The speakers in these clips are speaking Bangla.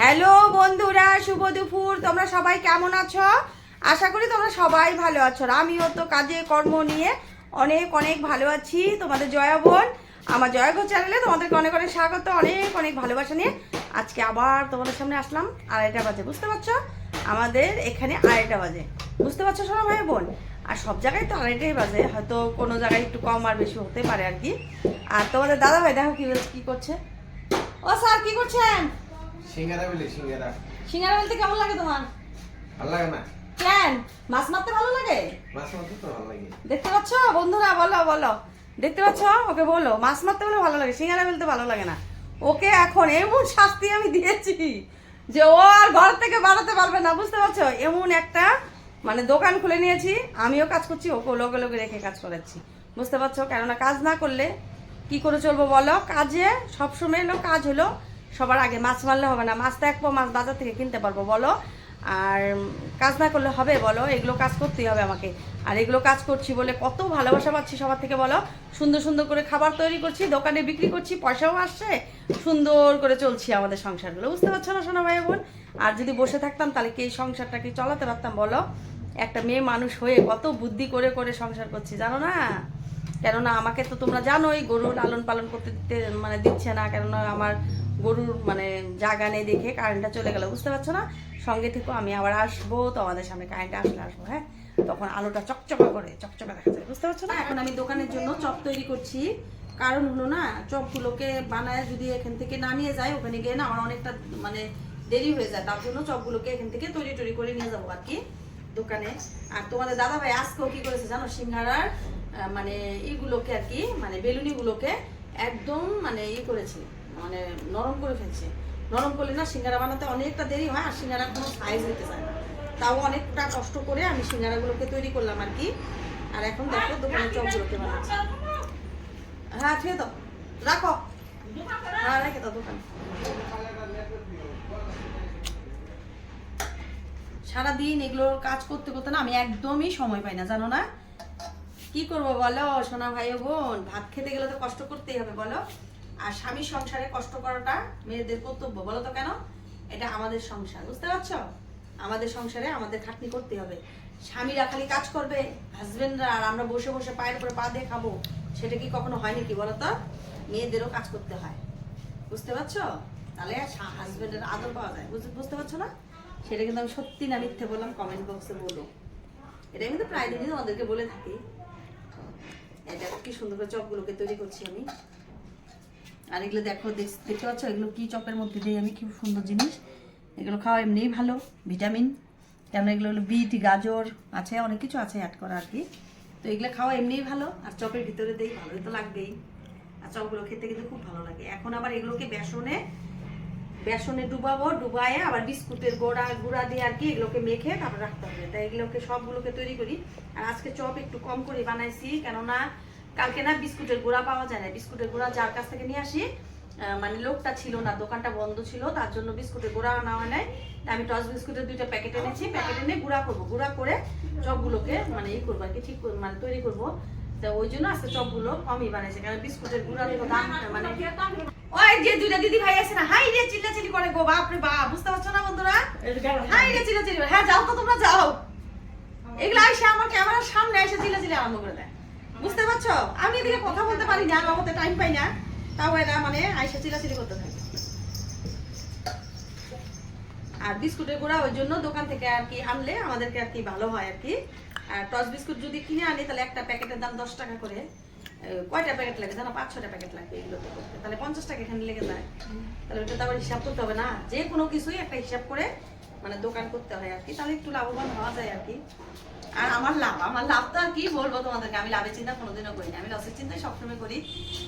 হ্যালো বন্ধুরা, শুভ দুপুর। তোমরা সবাই কেমন আছো? আশা করি তোমরা সবাই ভালো আছো। আমিও তো কাজে কর্ম নিয়ে অনেক অনেক ভালো আছি। তোমাদের জয়া বোন, আমার জয়া গো চ্যানেলে তোমাদেরকে অনেক অনেক স্বাগত, অনেক অনেক ভালোবাসা নিয়ে আজকে আবার তোমাদের সামনে আসলাম। আড়াইটা বাজে, বুঝতে পারছ? আমাদের এখানে আড়াইটা বাজে। বুঝতে পারছ শোনো ভাই বোন? আর সব জায়গায় তো আড়াইটাই বাজে, হয়তো কোনো জায়গায় একটু কম আর বেশি হতে পারে আর কি। আর তোমাদের দাদা ভাই দেখো কি কি করছে? ও স্যার, কি করছেন? সিঙ্গারা বলি সিঙ্গারা। সিঙ্গারা বলতে কেমন লাগে তোমার? ভালো লাগে না? কেন? মাছ মারতে ভালো লাগে? মাছ মাংস তো ভালো লাগে। দেখতে পাচ্ছ? বন্ধুরা বলো বলো। দেখতে পাচ্ছ? ওকে বলো মাছ মারতে বলে ভালো লাগে সিঙ্গারা বলতে ভালো লাগে না। ওকে এখন এমন শাস্তি আমি দিয়েছি যে ও আর ঘর থেকে বাড়াতে পারবে না বুঝতে পারছ? এমন একটা মানে দোকান খুলে নিয়েছি আমিও কাজ করছি ওকে লোকে লোকে রেখে কাজ করাচ্ছি। বুঝতে পারছ? কেননা কাজ না করলে কি করে চলবো বলো? কাজে সবসময় এলো কাজ হলো। সবার আগে মাছ মারলে হবে না। মাছ পাও মাছ বাজার থেকে কিনতে পারব, বলো। আর কাজ না করলে হবে, বলো। এগুলো কাজ করতেই হবে আমাকে। আর এগুলো কাজ করছি বলে কত ভালোবাসা পাচ্ছি সবার থেকে, বলো। সুন্দর সুন্দর করে খাবার তৈরি করছি, দোকানে বিক্রি করছি, পয়সাও আসছে। সুন্দর করে চলছি আমাদের সংসারগুলো বুঝতে পারছ না, সোনা ভাই বোন? আর যদি বসে থাকতাম, তাহলে কি এই সংসারটাকে চালাতে পারতাম, বলো? একটা মেয়ে মানুষ হয়ে কত বুদ্ধি করে করে সংসার করছি, জানো না? কেননা আমাকে তো তোমরা জানোই, গরু লালন পালন করতে মানে দিচ্ছে না। কেননা আমার গরুর মানে জায়গা নেই দেখে কারেন্টটা চলে গেল, বুঝতে পারছ না? সঙ্গে থেকে, আমি আবার আসব, তোমাদের সামনে কারেন্টটা আসলে আসব হ্যাঁ? তখন আলোটা চকচকা করে, চকচকা দেখা যায়, বুঝতে পারছ না? এখন আমি দোকানের জন্য চপ তৈরি করছি। কারণ হলো না, চপগুলোকে বানায় যদি এখান থেকে নামিয়ে যায়, ওখানে গিয়ে না আমার অনেকটা মানে দেরি হয়ে যায়, তার জন্য চপগুলোকে এখান থেকে তৈরি টৈরি করে নিয়ে যাব আর কি দোকানে। আর তোমাদের দাদা ভাই আজকেও কি করেছে জানো? সিঙ্গারার মানে এইগুলোকে আর কি মানে বেলুনিগুলোকে একদম মানে ই করেছে। মানে নরম করে ফেলছে। নরম করলে না সিঙ্গারা বানাতে অনেকটা দেরি হয় আর সিঙ্গারা কোনো সাইজ হতে চায় না। তাও অনেকটা কষ্ট করে আমি সিঙ্গারাগুলোকে তৈরি করলাম আর কি। আর এখন দেখো দোকানে চপগুলোকে বানাচ্ছি। হ্যাঁ ঠিক তো রাখো। হ্যাঁ রেখে দোকানে। সারাদিন এগুলোর কাজ করতে করতে না আমি একদমই সময় পাই না, জানো না? কি করব বলো, সোনা ভাই বোন, ভাত খেতে গেলে তো কষ্ট করতেই হবে, বলো? আর স্বামী সংসারে কষ্ট করাটা মেয়েদের কর্তব্য বলো তো কেন? এটা আমাদের সংসার, বুঝতে পারছ? আমাদের সংসারে আমাদের খাটনি করতে হবে। স্বামীরা খালি কাজ করবে হাজবেন্ডরা আর আমরা বসে বসে পায়ের উপরে পা দিয়ে খাব, সেটা কি কখনো হয় নাকি বলো তো মেয়েদেরও কাজ করতে হয়, বুঝতে পারছ? তাহলে হাজবেন্ডের আদর পাওয়া যায় বুঝতে- বুঝতে পারছ না? সেটা কিন্তু আমি সত্যি না মিথ্যে বললাম কমেন্ট বক্সে বলো। এটা কিন্তু প্রায় দিনই তোমাদেরকে বলে থাকি। এটা কি সুন্দর করে চপগুলোকে তৈরি করছি আমি। আর এগুলো দেখো দেখ- দেখতে পাচ্ছ? এগুলো কি চপের মধ্যে দিই আমি? খুব সুন্দর জিনিস। এগুলো খাওয়া এমনিই ভালো, ভিটামিন। কেন এগুলো হলো বিট, গাজর, আছে, অনেক কিছু আছে অ্যাড করা আর কি। তো এগুলো খাওয়া এমনিই ভালো, আর চপের ভিতরে দেই, ভালোই তো লাগবেই। আর চপগুলো খেতে কিন্তু খুব ভালো লাগে। এখন আবার এগুলোকে বেসনে বেসনে ডুবাবো, ডুবায়ে আবার বিস্কুটের গোড়া, গুঁড়া দিয়ে আর কি এগুলোকে মেখে তারপর রাখতে হবে। তাই এগুলোকে, সবগুলোকে তৈরি করি। আর আজকে চপ একটু কম করে বানাইছি, কেননা কালকে না বিস্কুটের গুঁড়া পাওয়া যায় না। বিস্কুটের গুঁড়া যার কাছ থেকে নিয়ে আসি মানে লোকটা ছিল না দোকানটা বন্ধ ছিল তার জন্য বিস্কুটের গুঁড়া আনা হয় নাই। আমি টস বিস্কুটের দুইটা প্যাকেট এনেছি প্যাকেট এনে গুঁড়া করব। গুঁড়া করে চপগুলোকে মানে ই করব আর কি ঠিক মানে তৈরি করব। তো ওই জন্য আজকে চপগুলো কমই বানাইছে কারণ বিস্কুটের গুঁড়া তো দাম মানে ওই যে দুইটা দিদি ভাই আছে না হাই রে চিল্লাচিল্লি করে গো বাপ রে বাপ বুঝতে পারছ না বন্ধুরা? হাই রে চিল্লাচিল্লি করে। হ্যাঁ যাও তো তোমরা যাও। এগুলো আমার ক্যামেরার সামনে এসে চিল্লাচিল্লি আরম্ভ করে দেয়। বুঝতে পারছ? আমি এদিকে কথা বলতে পারি না, আমার মধ্যে টাইম পাই না। তাও এরা মানে আইসা চিল্লাচিল্লি করতে থাকে। আর বিস্কুটের গুঁড়া ওই জন্য দোকান থেকে আর কি আনলে আমাদেরকে আর কি ভালো হয় আর কি। আর টস বিস্কুট যদি কিনে আনি, তাহলে একটা প্যাকেটের দাম দশ টাকা করে। কয়টা প্যাকেট লাগে জানো? পাঁচ ছটা প্যাকেট লাগবে এগুলো করতে তাহলে পঞ্চাশ টাকা এখানে লেগে যায়। তাহলে ওটা তো আবার হিসাব করতে হবে না। যে কোনো কিছুই একটা হিসাব করে মানে দোকান করতে হয় আর কি, তাহলে একটু লাভবান হওয়া যায় আর কি। আর আমার লাভ আমার লাভ তো আর কি বলব তোমাদেরকে, আমি লাভের চিন্তা কোনোদিনও করি না আমি লসের চিন্তাই সবসময় করি।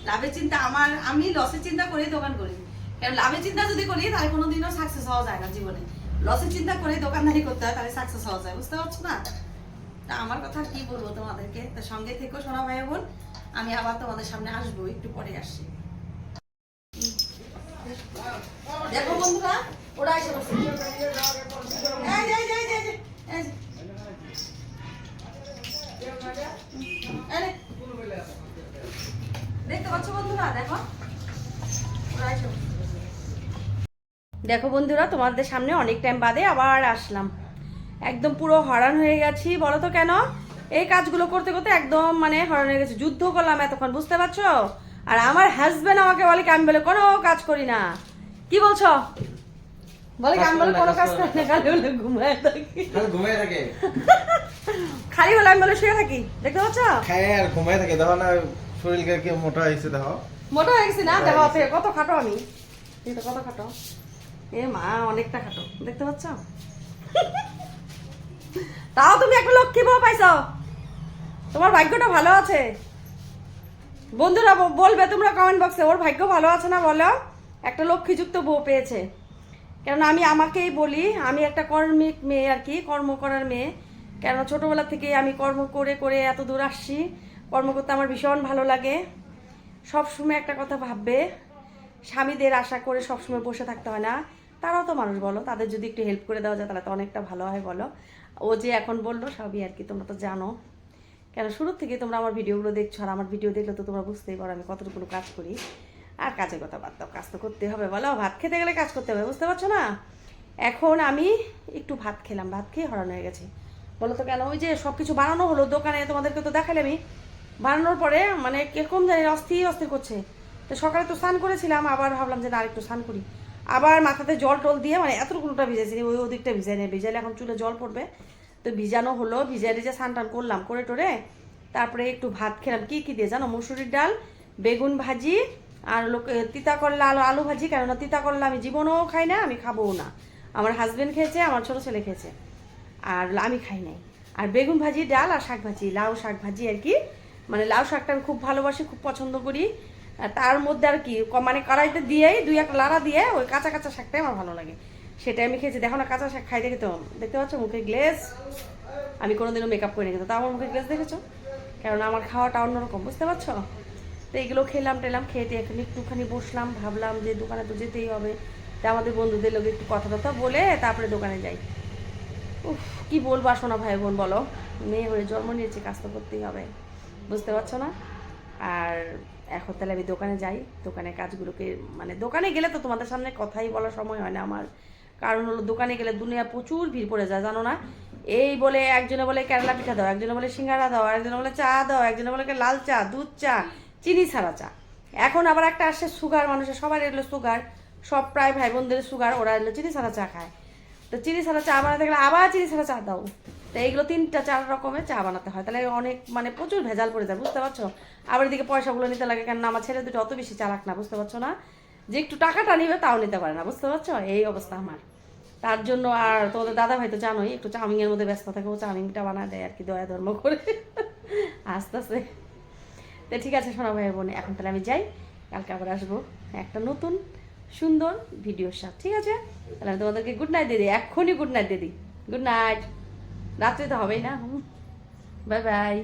লাভের চিন্তা আমার, আমি লসের চিন্তা করেই দোকান করি। কারণ লাভের চিন্তা যদি করি, তাহলে কোনোদিনও সাকসেস হওয়া যায় না জীবনে। লসের চিন্তা করে দোকানদারি করতে হয়, তাহলে সাকসেস হওয়া যায়, বুঝতে পারছ না? তা আমার কথা কি বলব তোমাদেরকে? তা সঙ্গে থেকেও শোনা ভাই বোন, আমি আবার তোমাদের সামনে আসব, একটু পরে আসছি। দেখো বন্ধুরা তোমাদের সামনে অনেক টাইম বাদে আবার আসলাম। একদম পুরো হরান হয়ে গেছি, বলো তো কেন? এই কাজগুলো করতে করতে একদম মানে হরান হয়ে গেছে। যুদ্ধ করলাম এতক্ষণ, বুঝতে পারছ? আর আমার হাজবেন্ড আমাকে বলে কি, আমি বলে কোনো কাজ করি না। কি বলছো? বলে আমি বলে কোনো কাজ করি না খালি বলে ঘুমায় থাকি। ঘুমাই থাকে। খালি বলে আমি বলে শুয়ে থাকি দেখতে পাচ্ছ? খায় আর ঘুমাই থাকে দেখো না শরীরকে কি মোটা হয়েছে দেখো। মোটা হয়ে গেছি না দেখো হয়ে কত খাটো আমি। এই তো কত খাটো। এ মা অনেকটা খাটো দেখতে পাচ্ছ? তাও তুমি একটা লক্ষ্মী বউ পাইছো? তোমার ভাগ্যটা ভালো আছে। বন্ধুরা বলবে তোমরা কমেন্ট বক্সে ওর ভাগ্য ভালো আছে না বলো? একটা লক্ষ্মীযুক্ত বউ পেয়েছে। কেননা আমি আমাকেই বলি, আমি একটা কর্মিক মেয়ে আর কি, কর্ম করার মেয়ে। কেন ছোটবেলা থেকে আমি কর্ম করে করে এত দূর আসছি। কর্ম করতে আমার ভীষণ ভালো লাগে। সব সময় একটা কথা ভাববে, স্বামীদের আশা করে সবসময় বসে থাকতে হয় না। তারাও তো মানুষ বলো, তাদের যদি একটু হেল্প করে দেওয়া যায় তাহলে তো অনেকটা ভালো হয় বলো। ও যে এখন বলল সবই আর কি, তোমরা তো জানো। কেন শুরুর থেকে তোমরা আমার ভিডিওগুলো দেখছ, আর আমার ভিডিও দেখলে তো তোমরা বুঝতেই পারো আমি কতটুকু কাজ করি। আর কাজের কথা বাদ দাও, কাজ তো করতে হবে, বলো। ভাত খেতে গেলে কাজ করতে হবে, বুঝতে পারছ না? এখন আমি একটু ভাত খেলাম, ভাত খেয়ে হরান হয়ে গেছে। বলো তো কেন? ওই যে সব কিছু বানানো হলো দোকানে, তোমাদেরকে তো দেখালে আমি। বানানোর পরে মানে কীরকম জানি অস্থির অস্থির করছে। তো সকালে তো স্নান করেছিলাম, আবার ভাবলাম যে না, আরেকটু স্নান করি। আবার মাথাতে জল টল দিয়ে মানে এতটুকুটা ভিজেছি ওই ওদিকটা ভিজাই নেই। ভিজাইলে এখন চুলে জল পড়বে। তো ভিজানো হলো ভিজাই যে স্নান টান করলাম, করে টোরে, তারপরে একটু ভাত খেলাম। কি কি দিয়ে? জানো, মুসুরির ডাল, বেগুন ভাজি আর লোক তিতা করলা আলু আলু ভাজি, কেননা তিতা করলা আমি জীবনেও খাই না, আমি খাবোও না। আমার হাজব্যান্ড খেয়েছে, আমার ছোটো ছেলে খেয়েছে। আর আমি খাই নাই। আর বেগুন ভাজি, ডাল আর শাক ভাজি, লাউ শাক ভাজি আর কি। মানে লাউ শাকটা আমি খুব ভালোবাসি, খুব পছন্দ করি। তার মধ্যে আর কি মানে কড়াইতে দিয়েই দুই এক লাড়া দিয়ে ওই কাঁচা কাঁচা শাকটাই আমার ভালো লাগে। সেটাই আমি খেয়েছি। দেখো না, কাঁচা শাক খাই দেখে তো, দেখতে পাচ্ছ? মুখে গ্লেজ আমি কোনোদিনও মেকআপ করে কিন্তু তাও আমার মুখে গ্লেজ দেখেছ? কারণ আমার খাওয়াটা অন্যরকম, বুঝতে পারছ? তো এইগুলো খেলাম টেলাম, খেয়ে টেয়ে এখন একটুখানি বসলাম, ভাবলাম যে দোকানে তো যেতেই হবে। তা আমাদের বন্ধুদের লোক একটু কথা টথা বলে তারপরে দোকানে যাই। উফ, কি বলব আসো না ভাই বোন, বলো। মেয়ে হয়ে জন্ম নিয়েছে, কাজ তো করতেই হবে। বুঝতে পারছ না? আর এখন তাহলে আমি দোকানে যাই। দোকানে কাজগুলোকে মানে দোকানে গেলে তো তোমাদের সামনে কথাই বলার সময় হয় না আমার। কারণ হলো দোকানে গেলে দুনিয়া প্রচুর ভিড় পড়ে যায়, জানো না? এই বলে একজনে বলে কেরালা পিঠা দাও, একজনে বলে সিঙ্গারা দাও একজনে বলে চা দাও, একজনে বলে লাল চা, দুধ চা চিনি ছাড়া চা। এখন আবার একটা আসছে সুগার, মানুষের সবার এগুলো সুগার, সব প্রায় ভাই বোনদের সুগার, ওরা এগুলো চিনি ছাড়া চা খায়। তো চিনি ছাড়া চা বানাতে গেলে আবার চিনি ছাড়া চা দাও। তো এইগুলো তিনটা, চার রকমের চা বানাতে হয়। তাহলে অনেক মানে প্রচুর ভেজাল পড়ে যায়, বুঝতে পারছ? আবার এদিকে পয়সাগুলো নিতে লাগে কেন আমার ছেলে দুটো অত বেশি চালাক না, বুঝতে পারছ না? যে একটু টাকাটা নিবে তাও নিতে পারে না, বুঝতে পারছ? এই অবস্থা আমার। তার জন্য আর তোমাদের দাদা ভাই তো জানোই, একটু চাউমিনের মধ্যে ব্যস্ত থাকে, ও চাউমিনটা বানায় দেয় আর কি, দয়া ধর্ম করে। আস্তে আস্তে। তো ঠিক আছে সোনা ভাই বোন, এখন তাহলে আমি যাই, কালকে আবার আসব একটা নতুন সুন্দর ভিডিওর সাথে, ঠিক আছে? তাহলে আমি তোমাদেরকে গুড নাইট দিদি এক্ষুনি গুড নাইট দিদি গুড নাইট রাত্রে তো হবেই না বাই বাই